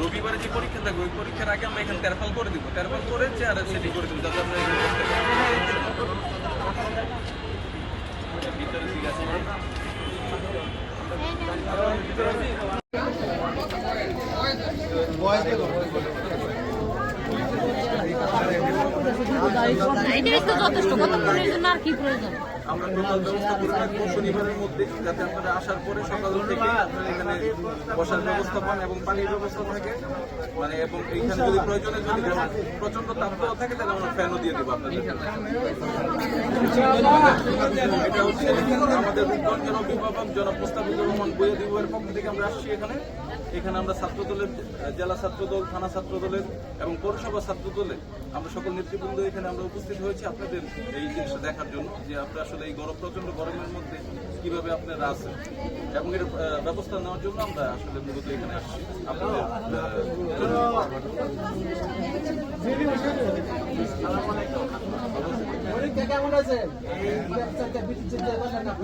রবিবারে যে পরীক্ষা থাকবে, ওই পরীক্ষার আগে আমরা এখানে তেরফাল করে দিব। তেরফাল করে চেয়ারে সেটি করে দিব, যাতে যথেষ্ট কতক্ষণের জন্য আর কি প্রয়োজন? আমরা টোটাল ব্যবস্থা করে শনিবারের মধ্যে, যাতে আপনারা আসার পরে সকাল থেকে আপনারা এখানে বসার ব্যবস্থা পান এবং পানির ব্যবস্থা থাকে। মানে এবং এইখানে যদি প্রয়োজনে যদি প্রচণ্ড তাপমাত্রা থাকে, তাহলে আমরা ফ্যানও দিয়ে দেবো আপনাদের। এটা হচ্ছে আমাদের অভিভাবক জনপ্রস্তাবিত রহমান বইয়া দিবের পক্ষ থেকে আমরা আসছি এখানে। এখানে আমরা ছাত্র দলের জেলা ছাত্র দল থানা ছাত্র দলের এবং পৌরসভা ছাত্র দলের আমরা সকল নেতৃবৃন্দ এখানে আমরা উপস্থিত হয়েছি আপনাদের এই জিনিসটা দেখার জন্য, যে আপনারা আসলে এই গরম প্রচণ্ড গরমের মধ্যে কীভাবে আপনারা আছেন? এবং এর ব্যবস্থা নেওয়ার জন্য আমরা আসলে মূলত এখানে আসছি। আপনাদের।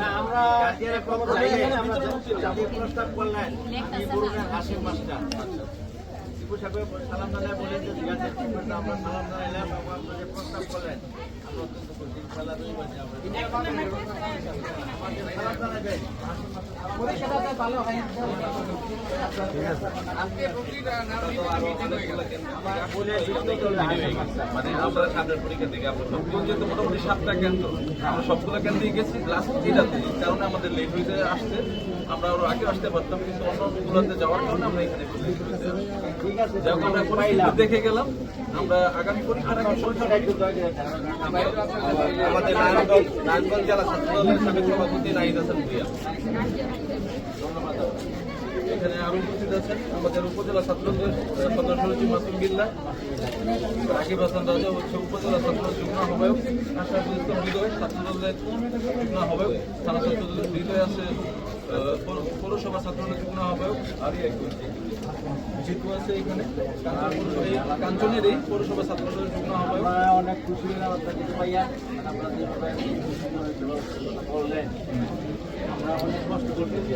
না আমরা প্রস্তাব করলেন মাস্টার টিপু সাহেব সালাম জানায় বলেন যে ঠিক আছে আমরা সালাম জানাইলাম এবং আপনারা যে প্রস্তাব করলেন আমরা অত্যন্ত খুশি ইনশাআল্লাহ দুই মাসে আমরা আমাদের সালাম জানাবেন পরীক্ষাটা ভালো হয় মানে আমরা সামনের পরীক্ষা থেকে আমরা সবগুলো যেহেতু মোটামুটি সাতটা কেন্দ্র আমরা সবগুলো কেন্দ্রে গেছি লাস্ট যেটাতে এই কারণে আমাদের লেট হইতে আসতে আমরা আরও আগে আসতে পারতাম কিন্তু অন্য যাওয়ার কারণে আমরা এখানে আমরা পরিস্থিতি দেখে গেলাম, আমরা আগামী আমাদের এখানে আরও উপস্থিত আছেন আমাদের উপজেলা ছাত্র দলের সদস্য সচিব মাসুম বিল্লা রাকিব হাসান রাজা হচ্ছে উপজেলা ছাত্র যুগ্ম আহ্বায়ক ইসলাম হৃদয় দলের যুগ্ম আহ্বায়ক থানা ছাত্র হৃদয় আছে পৌরসভা ছাত্র দলের যুগ্ম আহ্বায়ক আরই একজন জিতু আছে এখানে আর কাঞ্চনের এই পৌরসভা ছাত্র দলের যুগ্ম আমরা অনেক খুশি ভাইয়া আপনারা যেভাবে আমরা অনেক কষ্ট করতেছি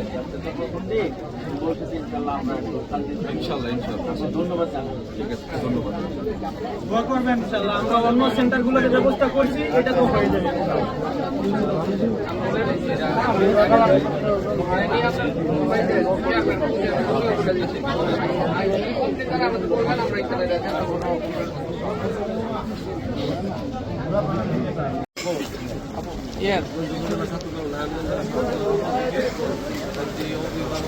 বলতেছি ইনশাল্লাহ আমরা ইনশাল্লাহ। ইনশাল্লাহ ধন্যবাদ ঠিক আছে ধন্যবাদ। করবেন ইনশাল্লাহ। আমরা অন্য সেন্টারগুলোকে ব্যবস্থা করছি এটা তো হয়ে যাবে কো এটা এই যে পানি নেন পানি মোস্তাফিজুর রহমান বিজেপি ভাইয়ের পক্ষ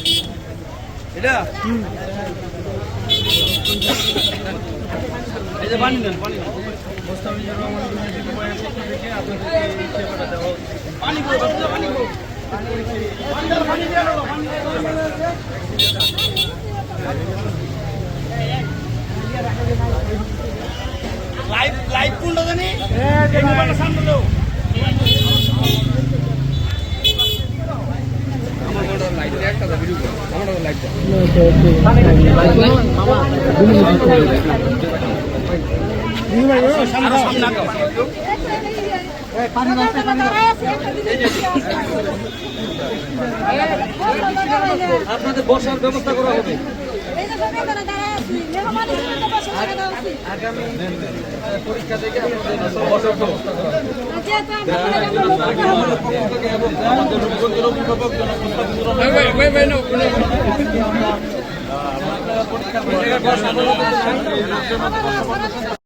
লাইভ লাইভ কোনটা জানি? এই মোবাইলটা সামনে। আপনাদের বসার ব্যবস্থা করা হবে। আগামী পরীক্ষা থেকে আপনাদের বসার ব্যবস্থা করা হবে আমাদের পক্ষ থেকে এবং আমাদের রূপগঞ্জের অভিভাবক জনপ্রস্তাবিত রহমান- পরীক্ষা